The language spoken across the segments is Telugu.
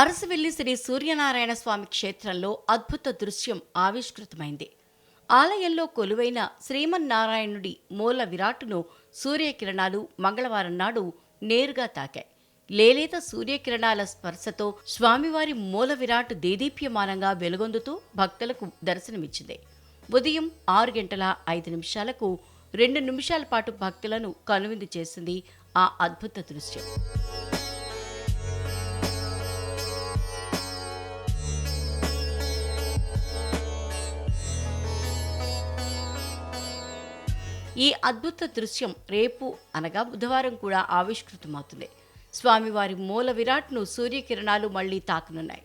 అరసవెల్లి శ్రీ సూర్యనారాయణ స్వామి క్షేత్రంలో అద్భుత దృశ్యం ఆవిష్కృతమైంది. ఆలయంలో కొలువైన శ్రీమన్నారాయణుడి మూల విరాట్ను సూర్యకిరణాలు మంగళవారం నాడు నేరుగా తాకాయి. లేలేత సూర్యకిరణాల స్పర్శతో స్వామివారి మూల విరాట్ దేదీప్యమానంగా వెలుగొందుతూ భక్తులకు దర్శనమిచ్చింది. ఉదయం ఆరు గంటల ఐదు నిమిషాలకు రెండు నిమిషాల పాటు భక్తులను కనువిందు చేసింది ఆ అద్భుత దృశ్యం. ఈ అద్భుత దృశ్యం రేపు అనగా బుధవారం కూడా ఆవిష్కృతమవుతుంది. స్వామివారి మూల విరాట్ను సూర్యకిరణాలు మళ్ళీ తాకనున్నాయి.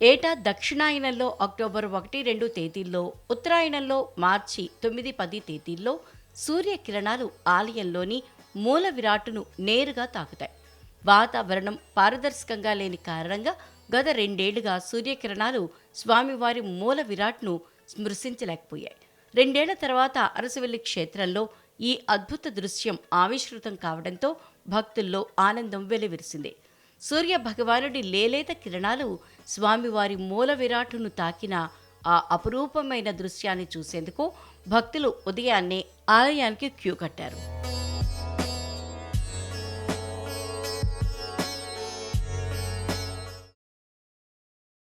ఏటా దక్షిణాయనంలో అక్టోబర్ ఒకటి రెండు తేదీల్లో ఉత్తరాయణంలో మార్చి తొమ్మిది పది తేదీల్లో సూర్యకిరణాలు ఆలయంలోని మూల విరాటును నేరుగా తాకుతాయి. వాతావరణం పారదర్శకంగా లేని కారణంగా గత రెండేళ్ళుగా సూర్యకిరణాలు స్వామివారి మూల విరాట్ను స్మృశించలేకపోయాయి రెండేళ్ళ తర్వాత అరసవెల్లి క్షేత్రంలో ఈ అద్భుత దృశ్యం ఆవిష్కృతం కావడంతో భక్తుల్లో ఆనందం వెలువిరిసింది. సూర్య భగవానుడి లేలేత కిరణాలు స్వామివారి మూల విరాటును తాకిన ఆ అపురూపమైన దృశ్యాన్ని చూసేందుకు భక్తులు ఉదయాన్నే ఆలయానికి క్యూ కట్టారు.